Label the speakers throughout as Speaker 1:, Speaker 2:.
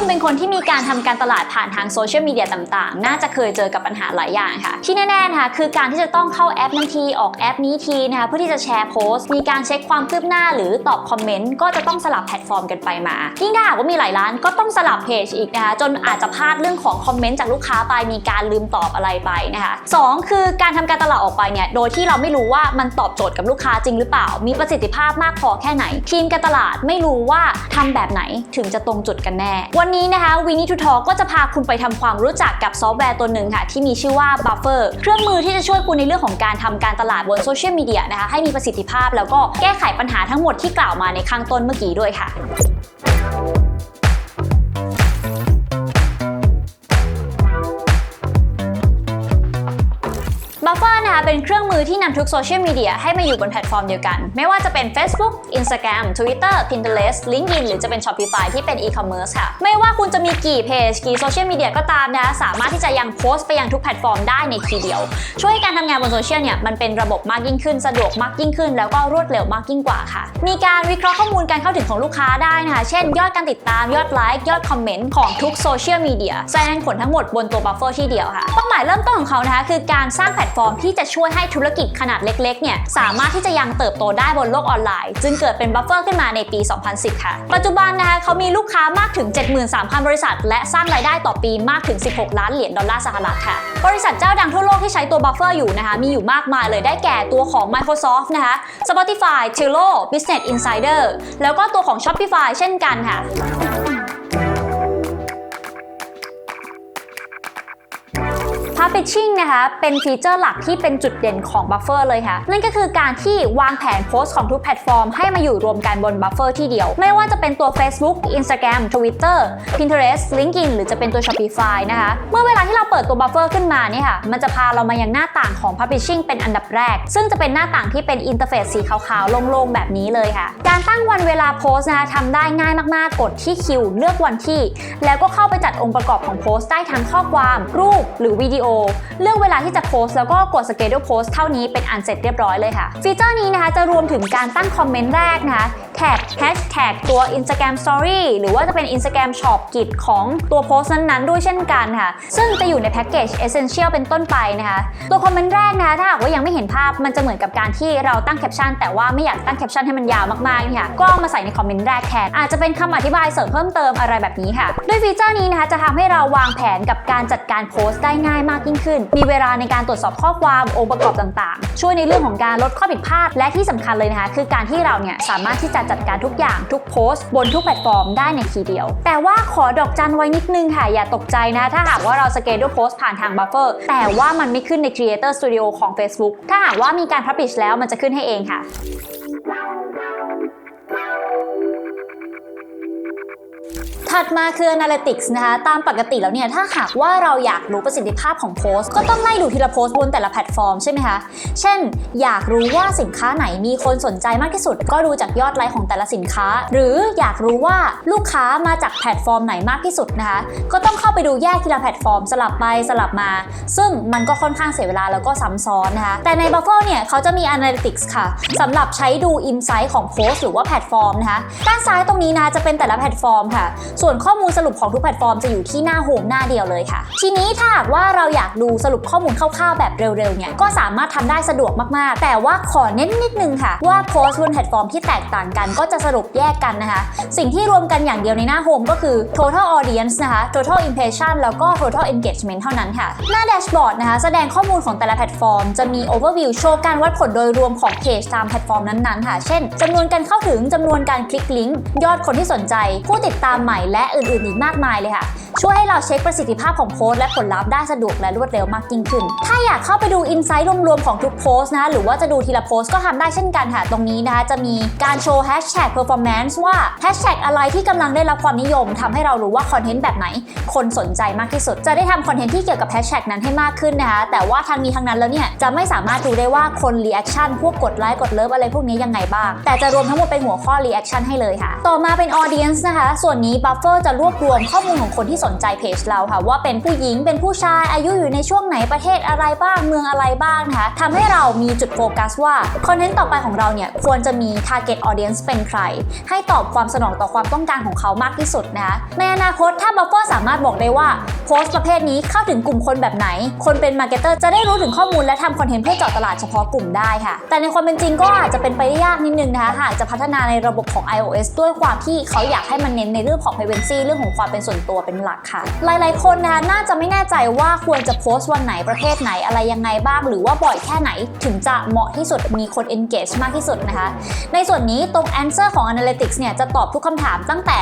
Speaker 1: คุณเป็นคนที่มีการทำการตลาดผ่านทางโซเชียลมีเดียต่างๆ น่าจะเคยเจอกับปัญหาหลายอย่างค่ะ ที่แน่ๆนะคะคือการที่จะต้องเข้าแอปนั้นทีออกแอปนี้ทีนะคะเพื่อที่จะแชร์โพสต์ มีการเช็คความคืบหน้าหรือตอบคอมเมนต์ก็จะต้องสลับแพลตฟอร์มกันไปมายิ่งถ้าหากว่ามีหลายร้านก็ต้องสลับเพจอีกนะคะจนอาจจะพลาดเรื่องของคอมเมนต์จากลูกค้าไปมีการลืมตอบอะไรไปนะคะสองคือการทำการตลาดออกไปเนี่ยโดยที่เราไม่รู้ว่ามันตอบโจทย์กับลูกค้าจริงหรือเปล่า มีประสิทธิภาพมากพอแค่ไหน ทีมการตลาดไม่รู้ว่าทำแบบไหนถึงจะตรงจุดกันแน่วันันนี้นะคะวินิทูทอก็จะพาคุณไปทำความรู้จักกับซอฟต์แวร์ตัวหนึ่งค่ะ ที่มีชื่อว่า Buffer เครื่องมือที่จะช่วยคุณในเรื่องของการทำการตลาดบนโซเชียลมีเดียนะคะให้มีประสิทธิภาพ แล้วก็แก้ไขปัญหาทั้งหมดที่กล่าวมาในข้างต้นเมื่อกี้ด้วยค่ะ เป็นเครื่องมือที่นำทุกโซเชียลมีเดียให้มาอยู่บนแพลตฟอร์มเดียวกัน ไม่ว่าจะเป็น Facebook Instagram Twitter Pinterest LinkedIn หรือจะเป็น Shopify ที่เป็น e-commerce ค่ะ ไม่ว่าคุณจะมีกี่เพจกี่โซเชียลมีเดียก็ตามนะ สามารถที่จะยังโพสต์ไปยังทุกแพลตฟอร์มได้ในทีเดียว ช่วยให้การทำงานบนโซเชียลเนี่ยมันเป็นระบบมากยิ่งขึ้น สะดวกมากยิ่งขึ้น แล้วก็รวดเร็วมากยิ่งกว่าค่ะ มีการวิเคราะห์ข้อมูลการเข้าถึงของลูกค้าได้นะคะเช่น ยอดการติดตามยอดไลค์ยอดคอมเมนต์ของทุกโซเชียลมีเดียแสดงผลทั้งหมดบนตัว Buffer ที่เดียวค่ะเป้าหมายเริ่มต้นของเขานะคะคือการสร้างแพลตฟอร์มที่จะช่วยให้ธุรกิจขนาดเล็กๆเนี่ยสามารถที่จะยังเติบโตได้บนโลกออนไลน์ จึงเกิดเป็นบัฟเฟอร์ขึ้นมาในปี 2010 ค่ะ ปัจจุบันนะคะเขามีลูกค้ามากถึง 73,000 บริษัท และสร้างรายได้ต่อปีมากถึง 16 ล้านเหรียญดอลลาร์สหรัฐค่ะ บริษัทเจ้าดังทั่วโลกที่ใช้ตัวบัฟเฟอร์อยู่นะคะมีอยู่มากมายเลยได้แก่ตัวของ Microsoft นะคะ Spotify Trello Business Insider แล้วก็ตัวของ Shopify เช่นกันค่ะ Publishing นะคะเป็นฟีเจอร์หลักที่เป็นจุดเด่นของ Buffer เลยค่ะ นั่นก็คือการที่วางแผนโพสต์ของทุกแพลตฟอร์มให้มาอยู่รวมกันบน Buffer ที่เดียว ไม่ว่าจะเป็นตัว Facebook Instagram Twitter Pinterest LinkedIn หรือจะเป็นตัว Shopify นะคะ เมื่อเวลาที่เราเปิดตัว Buffer ขึ้นมาเนี่ยค่ะ มันจะพาเรามายังหน้าต่างของ Publishing เป็นอันดับแรก ซึ่งจะเป็นหน้าต่างที่เป็นอินเทอร์เฟซสีขาวๆ โล่งๆ แบบนี้เลยค่ะ การตั้งวันเวลาโพสต์นะคะทำได้ง่ายมากๆ กดที่คิว เลือกวันที่ แล้วก็เข้าไปจัดองค์ประกอบของโพสต์ได้ทั้งข้อความ รูป หรือวิดีโอเลือกเวลาที่จะโพสแล้วก็กด schedule post เท่านี้เป็นอันเสร็จเรียบร้อยเลยค่ะ ฟีเจอร์นี้นะคะจะรวมถึงการตั้งคอมเมนต์แรกนะคะ แท็ก hashtag ตัว Instagram Story หรือว่าจะเป็น Instagram Shop กิจของตัวโพสต์นั้นๆ ด้วยเช่นกันค่ะ ซึ่งจะอยู่ในแพ็กเกจ Essential เป็นต้นไปนะคะ ตัวคอมเมนต์แรกนะคะถ้าหากว่ายังไม่เห็นภาพมันจะเหมือนกับการที่เราตั้งแคปชั่นแต่ว่าไม่อยากตั้งแคปชั่นให้มันยาวมากๆเนี่ยค่ะก็มาใส่ในคอมเมนต์แรกแทนอาจจะเป็นคำอธิบายเสริมเพิ่มเติมอะไรแบบนี้ค่ะ ด้วยฟีเจอร์นี้นะคะจะทำให้เราวางแผนกับการจัดการโพสต์ได้ง่ายมากยิ่งขึ้น มีเวลาในการตรวจสอบข้อความองค์ประกอบต่างๆ ช่วยในเรื่องของการลดข้อผิดพลาดและที่สำคัญเลยนะคะคือการที่เราเนี่ยสามารถที่จะจัดการทุกอย่างทุกโพสต์ บนทุกแพลตฟอร์มได้ในทีเดียว แต่ว่าขอดอกจันไว้นิดนึงค่ะ อย่าตกใจนะ ถ้าหากว่าเราสเกจด้วยโพสต์ผ่านทางบัฟเฟอร์แต่ว่ามันไม่ขึ้นใน Creator Studio ของ Facebook ถ้าหากว่ามีการพับลิชแล้วมันจะขึ้นให้เองค่ะ ถัดมาคือ Analytics นะคะ ตามปกติแล้วเนี่ย ถ้าหากว่าเราอยากรู้ประสิทธิภาพของโพสต์ ก็ต้องไล่ดูทีละโพสต์บนแต่ละแพลตฟอร์มใช่ไหมคะ เช่น อยากรู้ว่าสินค้าไหนมีคนสนใจมากที่สุด ก็ดูจากยอดไลค์ของแต่ละสินค้า หรืออยากรู้ว่าลูกค้ามาจากแพลตฟอร์มไหนมากที่สุดนะคะ ก็ต้องเข้าไปดูแยกทีละแพลตฟอร์ม สลับไปสลับมา ซึ่งมันก็ค่อนข้างเสียเวลาแล้วก็ซ้ำซ้อนนะคะ แต่ใน Buffer เนี่ยเขาจะมี Analytics ค่ะสำหรับใช้ดู Insight ของโพสต์หรือว่าแพลตฟอร์มนะคะ ด้านซ้ายตรงนี้นะจะเป็นแต่ละแพลตฟอร์มค่ะส่วนข้อมูลสรุปของทุกแพลตฟอร์มจะอยู่ที่หน้าโฮมหน้าเดียวเลยค่ะ ทีนี้ถ้าหากว่าเราอยากดูสรุปข้อมูลคร่าวๆแบบเร็วๆเนี่ยก็สามารถทำได้สะดวกมากๆ แต่ว่าขอเน้นนิดนึงค่ะ ว่าโพสต์บนแพลตฟอร์มที่แตกต่างกันก็จะสรุปแยกกันนะคะ สิ่งที่รวมกันอย่างเดียวในหน้าโฮมก็คือ total audience นะคะ total impression แล้วก็ total engagement เท่านั้นค่ะ หน้าแดชบอร์ดนะคะ แสดงข้อมูลของแต่ละแพลตฟอร์ม จะมี overview โชว์การวัดผลโดยรวมของเพจตามแพลตฟอร์มนั้นๆค่ะ เช่นจำนวนการเข้าถึงจำนวนการคลิกลิงก์ยอดคนที่สนใจ ผู้ติดตามใหม่และอื่นๆอีกมากมายเลยค่ะ ช่วยให้เราเช็คประสิทธิภาพของโพสต์และผลลัพธ์ได้สะดวกและรวดเร็วมากยิ่งขึ้น ถ้าอยากเข้าไปดูอินไซต์รวมๆของทุกโพสต์นะหรือว่าจะดูทีละโพสต์ก็ทำได้เช่นกันค่ะ ตรงนี้นะคะจะมีการโชว์แฮชแท็ก performance ว่าแฮชแท็กอะไรที่กำลังได้รับความนิยมทำให้เรารู้ว่าคอนเทนต์แบบไหน คนสนใจมากที่สุด จะได้ทำคอนเทนต์ที่เกี่ยวกับแฮชแท็กนั้นให้มากขึ้นนะคะแต่ว่าทางนี้ทางนั้นแล้วเนี่ยจะไม่สามารถดูได้ว่าคนรีแอคชั่นพวกกดไลค์กดเลิฟอะไรพวกนี้ยังไงบ้าง แต่จะรวมทั้งหมดเป็นหัวข้อรีแอคชั่นให้เลยค่ะ ต่อมาเป็น audience นะคะ ส่วนนี้ buffer จะรวบรวมข้อมูลของคนที่สนใจเพจเราค่ะ ว่าเป็นผู้หญิงเป็นผู้ชายอายุอยู่ในช่วงไหนประเทศอะไรบ้างเมืองอะไรบ้างนะคะทำให้เรามีจุดโฟกัสว่าคอนเทนต์ต่อไปของเราเนี่ยควรจะมี target audience เป็นใคร ให้ตอบความสนองต่อความต้องการของเขามากที่สุดนะคะในอนาคตถ้าบัฟเฟอร์สามารถบอกได้ว่าโพสต์ประเภทนี้เข้าถึงกลุ่มคนแบบไหน คนเป็นมาร์เก็ตเตอร์จะได้รู้ถึงข้อมูลและทำคอนเทนต์เพื่อเจาะตลาดเฉพาะกลุ่มได้ค่ะ แต่ในความเป็นจริงก็อาจจะเป็นไปได้ยากนิดนึงนะคะหากจะพัฒนาในระบบของ iOS ด้วยความที่เขาอยากให้มันเน้นในเรื่องของ privacy เรื่องของความเป็นส่วนตัวเป็นหลักค่ะ หลายๆ คนนะคะน่าจะไม่แน่ใจว่าควรจะโพสต์วันไหนประเภทไหนอะไรยังไงบ้าง หรือว่าบ่อยแค่ไหนถึงจะเหมาะที่สุดมีคน engage มากที่สุดนะคะ ในส่วนนี้ตรง answer ของ analytics เนี่ยจะตอบทุกคำถามตั้งแต่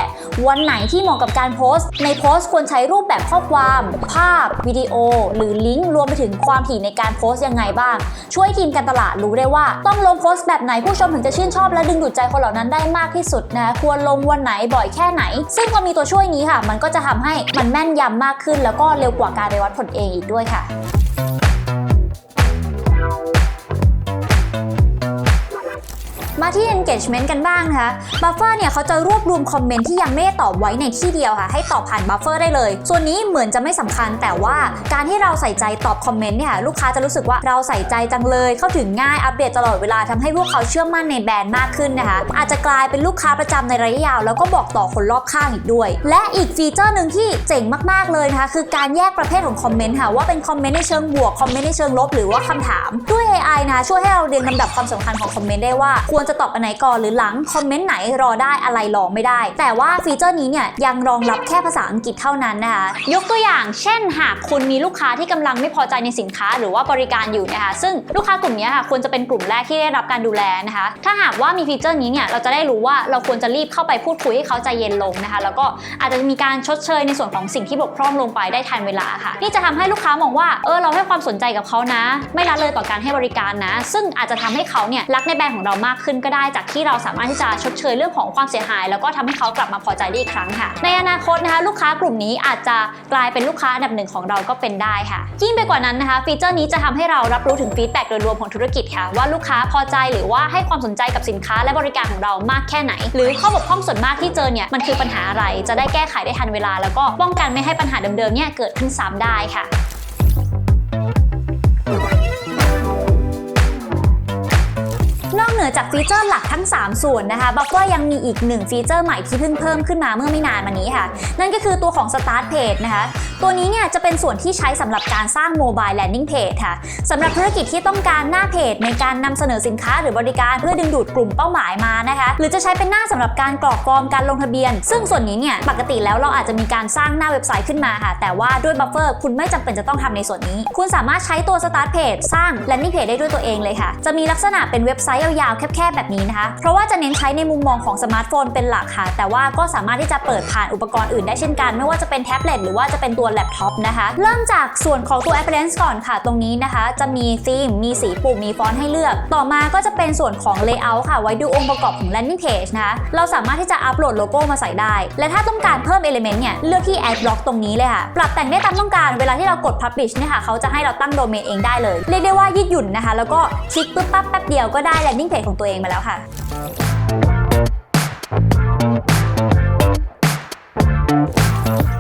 Speaker 1: วันไหนที่เหมาะกับการโพสต์ ในโพสต์ควรใช้รูปแบบข้อความ ภาพ วิดีโอ หรือลิงก์รวมไปถึงความถี่ในการโพสต์ยังไงบ้าง ช่วยทีมการตลาดรู้ได้ว่า ต้องลงโพสต์แบบไหนผู้ชมถึงจะชื่นชอบและดึงดูดใจคนเหล่านั้นได้มากที่สุดนะควรลงวันไหนบ่อยแค่ไหน ซึ่งอมีตัวช่วยนี้ค่ะ มันก็จะทำให้มันแม่นยำมากขึ้น แล้วก็เร็วกว่าการไปวัดผลเองอีกด้วยค่ะ มาที่ engagement กันบ้างนะคะ Buffer เนี่ยเขาจะรวบรวมคอมเมนต์ที่ยังไม่ได้ตอบไว้ในที่เดียวค่ะ ให้ตอบผ่าน Buffer ได้เลย ส่วนนี้เหมือนจะไม่สำคัญ แต่ว่าการที่เราใส่ใจตอบคอมเมนต์เนี่ยลูกค้าจะรู้สึกว่าเราใส่ใจจังเลย เข้าถึงง่ายอัปเดตตลอดเวลาทำให้พวกเขาเชื่อมั่นในแบรนด์มากขึ้นนะคะ อาจจะกลายเป็นลูกค้าประจำในระยะยาว แล้วก็บอกต่อคนรอบข้างอีกด้วย และอีกฟีเจอร์หนึ่งที่เจ๋งมากๆเลยนะคะคือการแยกประเภทของคอมเมนต์ค่ะว่าเป็นคอมเมนต์ในเชิงบวกคอมเมนต์ในเชิงลบหรือว่าคำถามด้วย AI นะคะช่วยให้เราเรียงลำดับความสำคัญของคอมเมนต์ได้ว่าควรจะตอบอันไหนก่อนหรือหลัง คอมเมนต์ไหนรอได้อะไรรอไม่ได้ แต่ว่าฟีเจอร์นี้เนี่ยยังรองรับแค่ภาษาอังกฤษเท่านั้นนะคะยกตัวอย่างเช่น หากคุณมีลูกค้าที่กำลังไม่พอใจในสินค้าหรือว่าบริการอยู่นะคะซึ่งลูกค้ากลุ่มนี้ค่ะควรจะเป็นกลุ่มแรกที่ได้รับการดูแลนะคะ ถ้าหากว่ามีฟีเจอร์นี้เนี่ยเราจะได้รู้ว่าเราควรจะรีบเข้าไปพูดคุยให้เขาใจเย็นลงนะคะ แล้วก็อาจจะมีการชดเชยในส่วนของสิ่งที่บกพร่องลงไปได้ทันเวลาค่ะ นี่จะทำให้ลูกค้ามองว่าเออเราให้ความสนใจกับเขานะ ไม่ละเลยต่อการให้บริการนะ ซึ่งอาจจะทำให้เขาเนี่ยรักในแบรนด์ของเรามากขึ้นก็ได้จากที่เราสามารถที่จะชดเชยเรื่องของความเสียหาย แล้วก็ทำให้เขากลับมาพอใจได้อีกครั้งค่ะ ในอนาคตนะคะลูกค้ากลุ่มนี้อาจจะกลายเป็นลูกค้าอันดับหนึ่งของเราก็เป็นได้ค่ะ ยิ่งไปกว่านั้นนะคะ ฟีเจอร์นี้จะทำให้เรารับรู้ถึงฟีดแบ็กโดยรวมของธุรกิจค่ะ ว่าลูกค้าพอใจหรือว่าให้ความสนใจกับสินค้าและบริการของเรามากแค่ไหน หรือข้อบกพร่องส่วนมากที่เจอเนี่ยมันคือปัญหาอะไรจะได้แก้ไขได้ทันเวลา แล้วก็ป้องกันไม่ให้ปัญหาเดิมๆเนี่ยเกิดขึ้นซ้ำได้ค่ะ อกเหนือจากฟีเจอร์หลักทั้ง 3 ส่วนนะคะบัฟว่ายังมีอีกหนึ่งฟีเจอร์ใหม่ที่เพิ่งเพิ่มขึ้นมาเมื่อไม่นานมานี้ค่ะ นั่นก็คือตัวของ Start Page นะคะ ตัวนี้เนี่ยจะเป็นส่วนที่ใช้สำหรับการสร้าง Mobile Landing Page ค่ะสำหรับธุรกิจที่ต้องการหน้าเพจในการนำเสนอสินค้าหรือบริการเพื่อดึงดูดกลุ่มเป้าหมายมานะคะ หรือจะใช้เป็นหน้าสำหรับการกรอกฟอร์มการลงทะเบียน ซึ่งส่วนนี้เนี่ยปกติแล้วเราอาจจะมีการสร้างหน้าเว็บไซต์ขึ้นมาค่ะ แต่ว่าด้วยบัฟเฟอร์คุณไม่จำเป็นจะต้องทำในส่วนนี้ คุณสามารถใช้ตัว Start Page สร้าง Landing Page ได้ด้วยตัวเองเลยค่ะ จะมีลักษณะเป็นเว็บไซต์ยาวแคบๆแบบนี้นะคะ เพราะว่าจะเน้นใช้ในมุมมองของสมาร์ทโฟนเป็นหลักค่ะ แต่ว่าก็สามารถที่จะเปิดผ่านอุปกรณ์อื่นได้เช่นกัน ไม่ว่าจะเป็นแท็บเล็ตหรือว่าจะเป็นตัวแล็ปท็อปนะคะ เริ่มจากส่วนของตัว Appearance ก่อนค่ะ ตรงนี้นะคะ จะมีธีม มีสีปุ่ม มีฟอนต์ให้เลือก ต่อมาก็จะเป็นส่วนของ Layout ค่ะ ไว้ดูองค์ประกอบของ Landing Page นะคะ เราสามารถที่จะอัปโหลดโลโก้มาใส่ได้ และถ้าต้องการเพิ่ม Element เนี่ย เลือกที่ Add Block ตรงนี้เลยค่ะ ปรับแต่งได้ตามต้องการ เวลาที่เรากด Publish เนี่ยค่ะ เขาจะให้เราตั้งโดเมนเองได้เลย เรียกได้ว่ายืดหยุ่นนะคะ แล้วก็คลิกปุ๊บปั๊บแป๊บเดียวก็ได้ Landing Page ของตัวเองมาแล้วค่ะ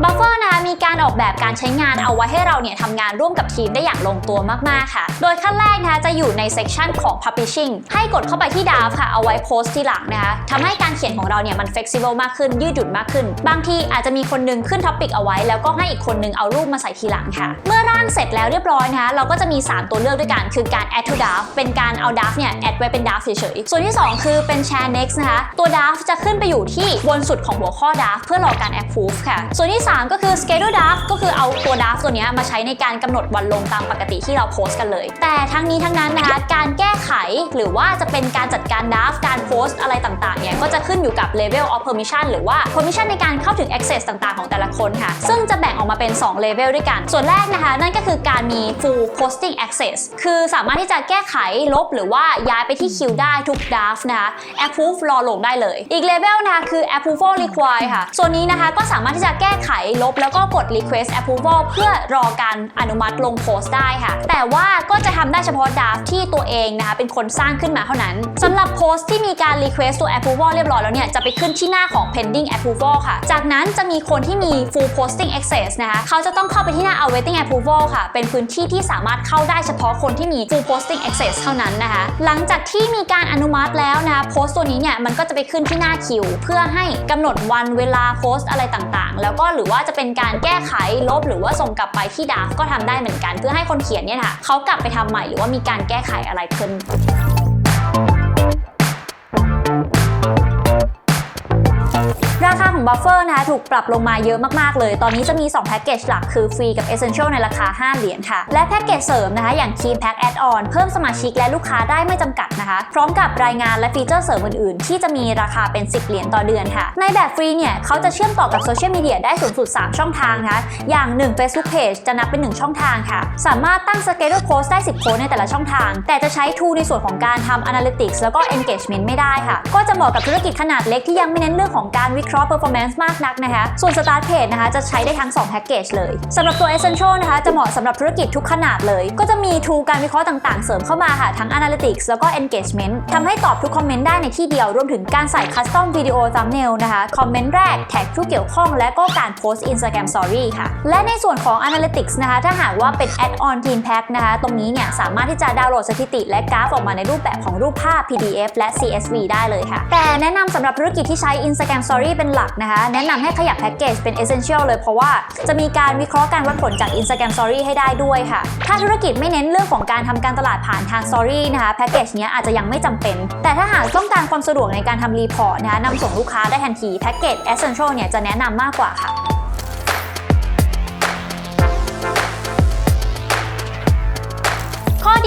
Speaker 1: บัฟเฟอร์นะ คะมีการออกแบบการใช้งานเอาไว้ให้เราเนี่ยทำงานร่วมกับทีมได้อย่างลงตัวมากๆค่ะ โดยขั้นแรกนะคะจะอยู่ในเซกชันของ Publishing ให้กดเข้าไปที่ดาฟค่ะ เอาไว้โพสต์ที่หลังนะคะทำให้การเขียนของเราเนี่ยมัน flexible มากขึ้น ยืดหยุ่นมากขึ้น บางทีอาจจะมีคนหนึงขึ้นท็อปิกเอาไว้ แล้วก็ให้อีกคนหนึงเอารูปมาใส่ทีหลังค่ะ เมื่อร่างเสร็จแล้วเรียบร้อยนะคะเราก็จะมี 3 ตัวเลือกด้วยกัน คือการ add to draft เป็นการเอา draft เนี่ย add ไว้เป็น draft เฉยๆ ส่วนที่ 2 คือเป็น share next นะคะตัว draft จะขึ้นไปอยู่ที่บนสุดของหัวข้อ dav เพื่อรอการ approve ค่ะ ส่วนที่ 3 ก็คือ schedule draft ก็คือเอาตัว draft ตัวนี้มาใช้ในการกำหนดวันลงตามปกติที่เราโพสต์กันเลย แต่ทั้งนี้ทั้งนั้นนะคะการแก้ไขหรือว่าจะเป็นการจัดการ draft การโพสต์อะไรต่างๆเนี่ยก็จะขึ้นอยู่กับ level of permission หรือว่า permission ในการเข้าถึง access ต่างๆ ของแต่ละคนค่ะ ซึ่งจะแบ่งออกมาเป็น 2 level ด้วยกัน ส่วนแรกนะคะ นั่นก็คือการมี full posting access คือสามารถที่จะแก้ไขลบหรือว่าย้ายไปที่คิวได้ทุก draft นะคะ approve รอลงได้เลย อีก level นะคะคือ approval require ค่ะ ส่วนนี้นะคะก็สามารถที่จะแก้ไขลบแล้วก็กด request approval เพื่อรอการอนุมัติลงโพสต์ได้ค่ะ แต่ว่าก็จะทำได้เฉพาะด a f t ที่ตัวเองนะคะเป็นคนสร้างขึ้นมาเท่านั้นสำหรับโพสต์ที่มีการ request ตัว approval เรียบร้อยแล้วเนี่ยจะไปขึ้นที่หน้าของ pending approval ค่ะ จากนั้นจะมีคนที่มี full posting access นะคะเขาจะต้องเข้าไปที่หน้า awaiting approval ค่ะ เป็นพื้นที่ที่สามารถเข้าได้เฉพาะคนที่มี full posting access เท่านั้นนะคะ หลังจากที่มีการอนุมัติแล้วนะคะโพสต์ตัวนี้เนี่ยมันก็จะไปขึ้นที่หน้าคิว เพื่อให้กำหนดวันเวลาโพสต์อะไรต่างๆ แล้วก็หรือว่าจะเป็นการแก้ไขลบหรือว่าส่งกลับไปที่ดาฟก็ทำได้เหมือนกัน เพื่อให้คนเขียนเนี่ยค่ะเขากลับไปทำใหม่หรือว่ามีการแก้ไขอะไรขึ้น ราคาของ Buffer นะคะถูกปรับลงมาเยอะมากๆเลย ตอนนี้จะมี 2 แพ็กเกจหลักคือฟรีกับ Essential ในราคา 5 เหรียญค่ะ และแพ็กเกจเสริมนะคะ อย่าง Key Pack Add-on เพิ่มสมาชิกและลูกค้าได้ไม่จำกัดนะคะ พร้อมกับรายงานและฟีเจอร์เสริมอื่นๆ ที่จะมีราคาเป็น 10 เหรียญต่อเดือนค่ะ ในแบบฟรีเนี่ยเขาจะเชื่อมต่อกับโซเชียลมีเดียได้สูงสุด 3 ช่องทางนะคะอย่าง 1 Facebook Page จะนับเป็น 1 ช่องทางค่ะ สามารถตั้ง Schedule Post ได้ 10 โพสในแต่ละช่องทาง แต่จะใช้ tool ในส่วนของการทำ Analytics แล้วก็ Engagement ไม่ได้ค่ะ ก็จะเหมาะกับธุรกิจขนาดเล็กที่ยังไม่เน้นเรื่องของการวิเคราะห์ performance มากนักนะคะ ส่วน Start Page นะคะจะใช้ได้ทั้ง 2 แพ็กเกจเลยสำหรับตัว Essential นะคะจะเหมาะสำหรับธุรกิจทุกขนาดเลย ก็จะมี tool การวิเคราะห์ต่างๆ เสริมเข้ามาค่ะ ทั้ง Analytics แล้วก็ Engagement ทำให้ตอบทุกคอมเมนต์ได้ในที่เดียว รวมถึงการใส่ Custom Video Thumbnail นะคะคอมเมนต์แรกแท็กผู้เกี่ยวข้องและก็การโพสต์ Instagram Story ค่ะ และในส่วนของ Analytics นะคะถ้าหากว่าเป็น Add-on Team Pack นะคะตรงนี้เนี่ยสามารถที่จะดาวน์โหลดสถิติ และกราฟออกมาในรูปแบบของรูปภาพ PDF และ CSV ได้เลยค่ะ แต่แนะนำสำหรับธุรกิจที่ใช้ Instagram Story เป็นหลักนะคะแนะนำให้ขยับแพ็กเกจเป็น Essential เลยเพราะว่าจะมีการวิเคราะห์การวัดผลจาก Instagram Story ให้ได้ด้วยค่ะ ถ้าธุรกิจไม่เน้นเรื่องของการทำการตลาดผ่านทาง Story นะคะแพ็กเกจนี้อาจจะยังไม่จำเป็น แต่ถ้าหากต้องการความสะดวกในการทำรีพอร์ตนะคะนำส่งลูกค้าได้ทันทีแพ็กเกจ Essential เนี่ยจะแนะนำมากกว่าค่ะ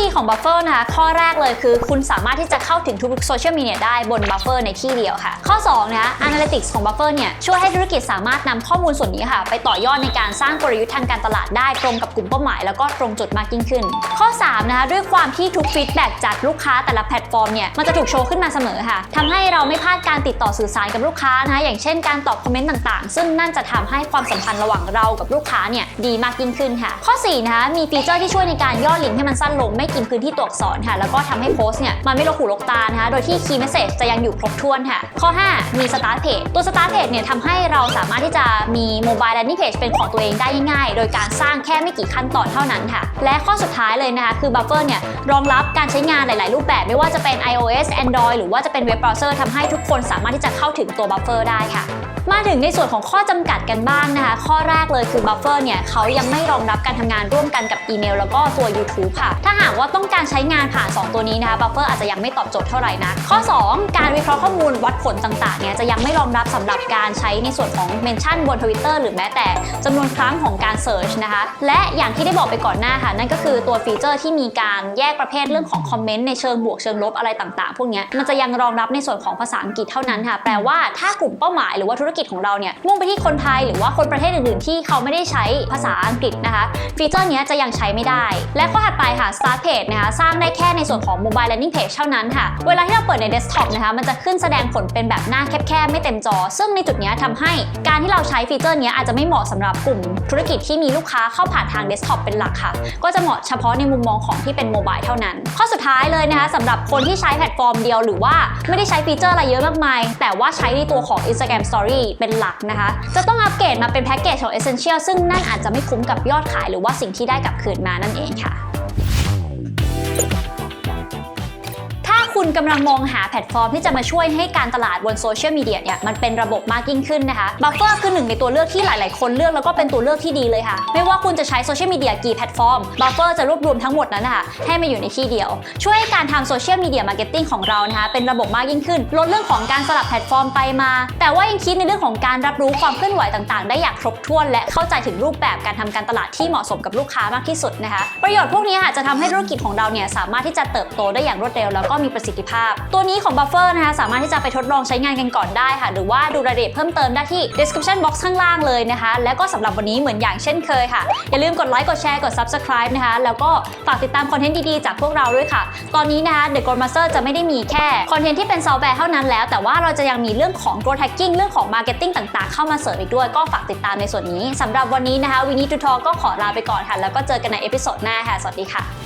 Speaker 1: ขอดีของ Buffer นะคะ ข้อแรกเลยคือคุณสามารถที่จะเข้าถึงทุกโซเชียลมีเดียได้บน Buffer ในที่เดียวค่ะ ข้อ 2 นะคะ Analytics ของ Buffer เนี่ยช่วยให้ธุรกิจสามารถนำข้อมูลส่วนนี้ค่ะ ไปต่อยอดในการสร้างกลยุทธ์ทางการตลาดได้ตรงกับกลุ่มเป้าหมาย แล้วก็ตรงจุดมากยิ่งขึ้น ข้อ 3 นะคะ ด้วยความที่ทุกฟีดแบ็กจากลูกค้าแต่ละแพลตฟอร์มเนี่ยมันจะถูกโชว์ขึ้นมาเสมอค่ะทำให้เราไม่พลาดการติดต่อสื่อสารกับลูกค้านะคะอย่างเช่นการตอบคอมเมนต์ต่างๆ ซึ่งนั่นจะทำให้ความสัมพันธ์ระหว่างเรากับลูกค้าเนี่ยดีมากยิ่งขึ้นค่ะ ข้อ4นะคะมีฟีเจอร์ที่ช่วยในการย่อลิงก์ให้มันสั้นลงไม่กินพื้นที่ตัวอักษรค่ะ แล้วก็ทำให้โพสต์เนี่ยมันไม่ลกหูลกตานะคะ โดยที่ key message จะยังอยู่ครบถ้วนค่ะ ข้อ 5 มี start page ตัว start page เนี่ยทำให้เราสามารถที่จะมี mobile landing page เป็นของตัวเองได้ง่ายๆ โดยการสร้างแค่ไม่กี่ขั้นตอนเท่านั้นค่ะ และข้อสุดท้ายเลยนะคะ คือ Buffer เนี่ยรองรับการใช้งานหลาย ๆ รูปแบบ ไม่ว่าจะเป็น iOS Android หรือว่าจะเป็นเว็บเบราว์เซอร์ทำให้ทุกคนสามารถที่จะเข้าถึงตัว Buffer ได้ค่ะมาถึงในส่วนของข้อจำกัดกันบ้างนะคะ ข้อแรกเลยคือ Buffer เนี่ยเขายังไม่รองรับการทำงานร่วมกันกับอีเมล แล้วก็ตัว YouTube ค่ะ ถ้าหากว่าต้องการใช้งานผ่าน 2 ตัวนี้นะคะ Buffer อาจจะยังไม่ตอบโจทย์เท่าไหร่นะข้อ 2 การวิเคราะห์ข้อมูลวัดผลต่างๆเนี่ยจะยังไม่รองรับสำหรับการใช้ในส่วนของเมนชั่นบน Twitter หรือแม้แต่จำนวนครั้งของการ Search นะคะและอย่างที่ได้บอกไปก่อนหน้าค่ะนั่นก็คือตัวฟีเจอร์ที่มีการแยกประเภทเรื่องของคอมเมนต์ในเชิงบวกเชิงลบอะไรต่างๆ พวกนี้มันจะยังรองรับในส่วนของภาษาอังกฤษเท่านั้นค่ะแปลว่าถ้ากลุ่มเป้าหมายหรือว่าธุรกิจของเราเนี่ยมุ่งไปที่คนไทยหรือว่าคนประเทศอื่นๆ ที่เขาไม่ได้ใช้ภาษาอังกฤษนะคะ ฟีเจอร์นี้จะยังใช้ไม่ได้ และข้อถัดไปค่ะ Start Page นะคะสร้างได้แค่ในส่วนของ Mobile Landing Page เท่านั้นค่ะ เวลาที่เราเปิดใน Desktop นะคะมันจะขึ้นแสดงผลเป็นแบบหน้าแคบๆ ไม่เต็มจอ ซึ่งในจุดนี้ยทำให้การที่เราใช้ฟีเจอร์นี้อาจจะไม่เหมาะสำหรับกลุ่มธุรกิจที่มีลูกค้าเข้าผ่านทาง Desktop เป็นหลักค่ะ ก็จะเหมาะเฉพาะในมุมมองของที่เป็นโมบายเท่านั้น ข้อสุดท้ายเลยนะคะสำหรับคนที่ใช้แพลตฟอร์มเดียวหรือว่าไม่ได้ใช้ฟีเจอร์อะไรเยอะมากมาย แต่ว่าใช้ในตัวของ Instagram Story เป็นหลักนะคะ จะต้องอัปเกรดมาเป็นแพ็กเกจของ Essential ซึ่งนั่นอาจจะไม่คุ้มกับยอดขายหรือว่าสิ่งที่ได้กลับคืนมานั่นเองค่ะ คุณกำลังมองหาแพลตฟอร์มที่จะมาช่วยให้การตลาดบนโซเชียลมีเดียเนี่ยมันเป็นระบบมากยิ่งขึ้นนะคะ Buffer คือหนึ่งในตัวเลือกที่หลาย ๆ คนเลือกแล้วก็เป็นตัวเลือกที่ดีเลยค่ะ ไม่ว่าคุณจะใช้โซเชียลมีเดียกี่แพลตฟอร์ม Buffer จะรวบรวมทั้งหมดนั้นนะคะให้มาอยู่ในที่เดียว ช่วยให้การทำโซเชียลมีเดียมาร์เก็ตติ้งของเรานะคะเป็นระบบมากยิ่งขึ้น ลดเรื่องของการสลับแพลตฟอร์มไปมา แต่ว่ายังคิดในเรื่องของการรับรู้ความเคลื่อนไหวต่าง ๆ ได้อย่างครบถ้วน และเข้าใจถึงรูปแบบการทำการตลาดที่เหมาะสมกับลูกค้ามากที่สุดนะคะ ประโยชน์พวกนี้ค่ะจะทำให้ธุรกิจของเราเนี่ยสามารถที่จะเติบโตได้อย่างรวดเร็วแล้วก็มีประสิทธิสิทธิภาพ ตัวนี้ของ Buffer นะคะสามารถที่จะไปทดลองใช้งานกันก่อนได้ค่ะ หรือว่าดูรายละเอียดเพิ่มเติมได้ที่ description box ข้างล่างเลยนะคะ แล้วก็สำหรับวันนี้เหมือนอย่างเช่นเคยค่ะ อย่าลืมกดไลค์กดแชร์กด subscribe นะคะ แล้วก็ฝากติดตามคอนเทนต์ดีๆ จากพวกเราด้วยค่ะ ตอนนี้นะคะ The Gold Master จะไม่ได้มีแค่คอนเทนต์ที่เป็นซอฟต์แวร์เท่านั้นแล้ว แต่ว่าเราจะยังมีเรื่องของ growth hacking เรื่องของ marketing ต่างๆ เข้ามาเสริมอีกด้วย ก็ฝากติดตามในส่วนนี้สำหรับวันนี้นะคะวินนี่ทูทอก็ขอลาไปก่อนค่ะ แล้วก็เจอกันในเอพิโซดหน้าค่ะสวัสดีค่ะ